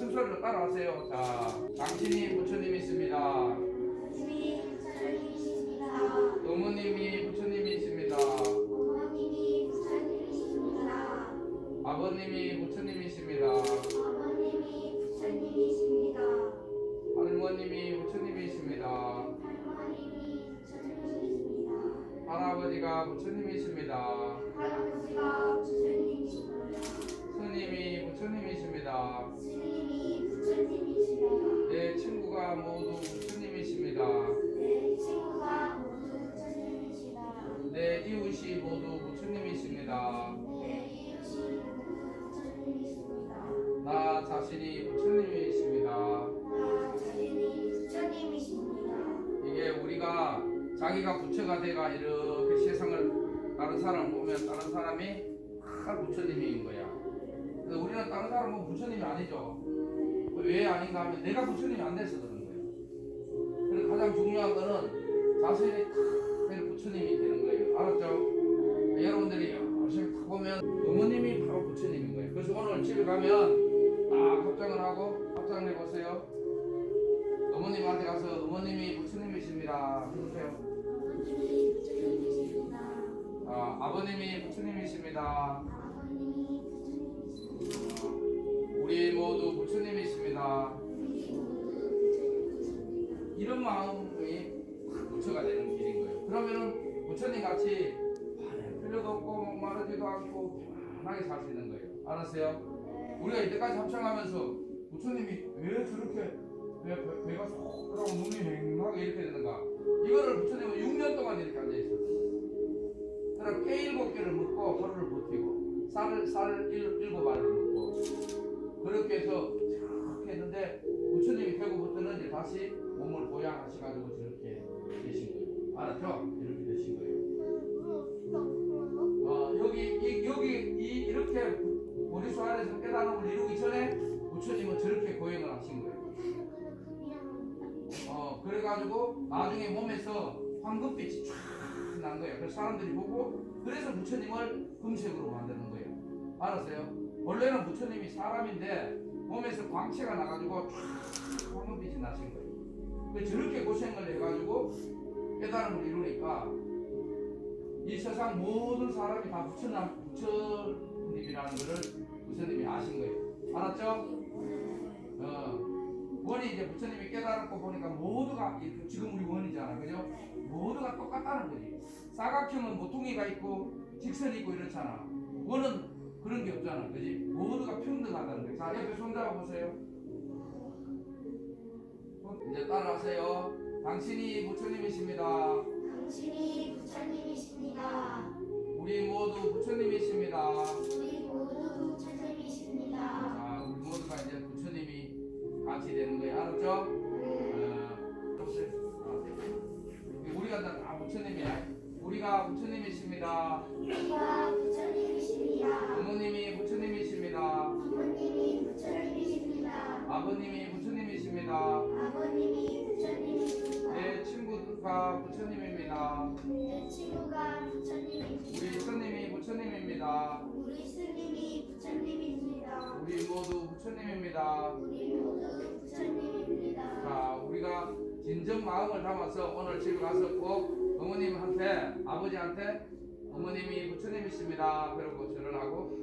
큰 소리로 따라하세요. 자, 당신이 부처님이십니다. 주님 부처님이십니다. 어머님이 부처님이십니다. 어머님이 부처님이십니다. 아버님이 부처님이십니다. 아버님이 부처님이십니다. 할머님이 부처님이십니다. 할머님이 부처님이십니다. 할아버지가 부처님이십니다. 할아버지가 부처님이십니다. 스님이 부처님이십니다. 부처님이십니다. 내 친구가 모두 부처님이십니다. 내 친구가 모두 부처님이시다. 내 이웃이 모두 부처님이십니다. 내 이웃이 모두 부처님이십니다. 나 자신이 부처님이십니다. 나 자신이 부처님이십니다. 이게 우리가 자기가 부처가 돼가 이렇게 세상을 다른 사람 보면 다른 사람이 다 부처님인 거야. 우리는 다른 사람 보면 부처님이 아니죠. 왜 아닌가 하면 내가 부처님이 안 돼서 그런 거예요. 그래서 가장 중요한 거는 자신이 탁 부처님이 되는 거예요. 알았죠? 여러분들이 열심히 탁 보면 어머님이 바로 부처님인 거예요. 그래서 오늘 집에 가면 딱 합장을 하고 합장을 해보세요. 어머님한테 가서 어머님이 부처님이십니다. 해보세요. 어머님이 부처님이십니다. 아, 아버님이 부처님이십니다. 모두 부처님이십니다. 이런 마음이 부처가 되는 길인 거예요. 그러면은 부처님 같이 필요도 없고 목마르지도 않고 편안하게 살 수 있는 거예요. 알았어요? 네. 우리가 이때까지 합창하면서 부처님이 왜 저렇게 왜 배- 배가 쏙 들어가고 눈이 맹하게 이렇게 되는가? 이거를 부처님은 6년 동안 이렇게 앉아 있었어요. 그럼 깨 일곱 개를 먹고 하루를 버티고 쌀을 쌀 일, 일곱 알을 먹고 그렇게 해서 이렇게 했는데 부처님이 되고부터는 이제 다시 몸을 보양하셔가지고 저렇게 되신 거예요. 알았죠? 이렇게 되신 거예요. 어, 여기 이, 여기 이, 이렇게 머릿속 안에서 깨달음을 이루기 전에 부처님은 저렇게 고행을 하신 거예요. 어, 그래가지고 나중에 몸에서 황금빛이 쫙 난 거예요. 그래서 사람들이 보고 그래서 부처님을 금색으로 만드는 거예요. 알았어요? 원래는 부처님이 사람인데 몸에서 광채가 나가지고 쫙 황금빛이 나신 거예요. 그 저렇게 고생을 해가지고 깨달음을 이루니까 이 세상 모든 사람이 다 부처님, 부처님이라는 것을 부처님이 아신 거예요. 알았죠? 어. 원이 이제 부처님이 깨달았고 보니까 모두가 이- 지금 우리 원이잖아, 그죠? 모두가 똑같다는 거지. 사각형은 모퉁이가 있고 직선이 있고 이렇잖아. 원은 그런 게 없잖아, 그지? 모두가 평등하다는 거예요. 자, 옆에 손 잡아 보세요. 손 이제 따라하세요. 당신이 부처님이십니다. 당신이 부처님이십니다. 우리 모두 부처님이십니다. 우리 모두 부처님이십니다. 자, 우리 모두가 이제 부처님이 같이 되는 거예요. 알았죠? 어? 아, 우리가 다, 다 부처님이야. 우리가 부처님이십니다. 우리가 부처님 아버님이 부처님이십니다. 아버님이 부처님이십니다. 내 친구가 부처님입니다. 내 친구가 우리 부처님이십니다. 스님이 부처님입니다. 우리 스님이 부처님이십니다. 우리 모두 부처님입니다. 우리 모두 부처님입니다. 자, 우리가 진정 마음을 담아서 오늘 집에 가서 꼭 어머님한테, 아버지한테 어머님이 부처님이십니다. 그러고 절을 하고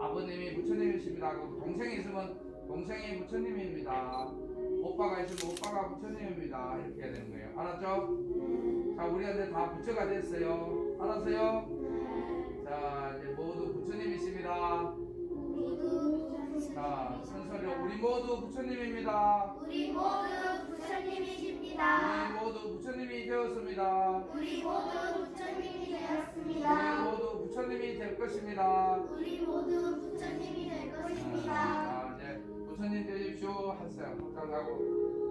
아- 아버님이 부처님이십니다. 하고 동생이 있으면 동생이 부처님입니다. 오빠가 있으면 오빠가 부처님입니다. 이렇게 해야 되는 거예요. 알았죠? 자, 우리한테 다 부처가 됐어요. 알았어요? 네. 자, 이제 모두 부처님이십니다. 모두 자, 부처님이십니다. 순서로 우리 모두 부처님입니다. 우리 모두 부처님이십니다. 우리 모두 부처님이 되었습니다. 우리 모두 부처님이 우리 되었습니다. 모두 되십시오.